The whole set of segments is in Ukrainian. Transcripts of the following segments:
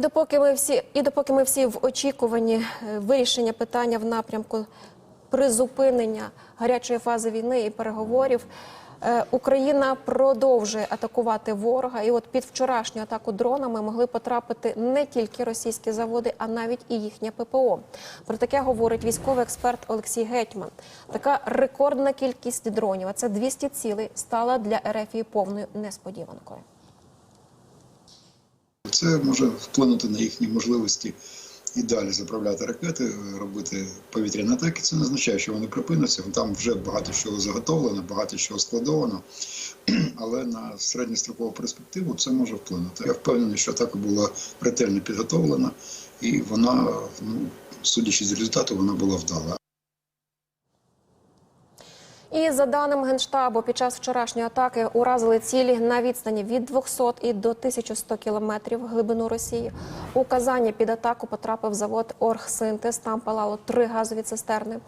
Допоки ми всі і допоки ми всі в очікуванні е, вирішення питання в напрямку призупинення гарячої фази війни і переговорів. е, Україна продовжує атакувати ворога, і от під вчорашню атаку дронами могли потрапити не тільки російські заводи, а навіть і їхнє ППО. Про таке говорить військовий експерт Олексій Гетьман. Така рекордна кількість дронів, а це 200 цілей, стала для РФ повною несподіванкою. Це може вплинути на їхні можливості і далі заправляти ракети, робити повітряні атаки. Це не означає, що вони припиняться. Там вже багато чого заготовлено, багато чого складовано. Але на середньострокову перспективу це може вплинути. Я впевнений, що атака була ретельно підготовлена, і вона, ну судячи з результату, вона була вдала. І за даними генштабу, під час вчорашньої атаки уразили цілі на відстані від 200 і до 1100 кілометрів глибину Росії. У Казані під атаку потрапив завод Оргсинтез. Там палало три газові цистерни.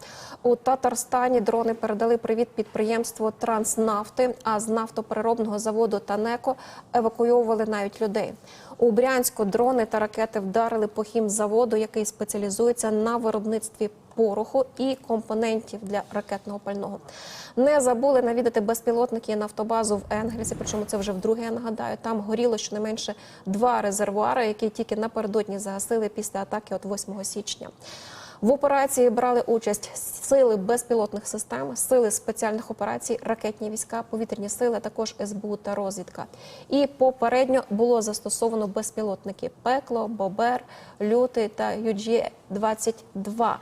У Татарстані дрони передали привіт підприємству Транснафти. А з нафтопереробного заводу Танеко евакуйовували навіть людей. У Брянську дрони та ракети вдарили по хімзаводу, який спеціалізується на виробництві пороху і компонентів для ракетного пального. Не забули навідати безпілотники на автобазу в Енгельсі. Причому це вже вдруге. Я нагадаю. Там горіло щонайменше два резервуари, які тільки напередодні загасили після атаки от 8 січня. В операції брали участь сили безпілотних систем, сили спеціальних операцій, ракетні війська, повітряні сили, також СБУ та розвідка. І попередньо було застосовано безпілотники Пекло, Бобер, Лютий та UG-22.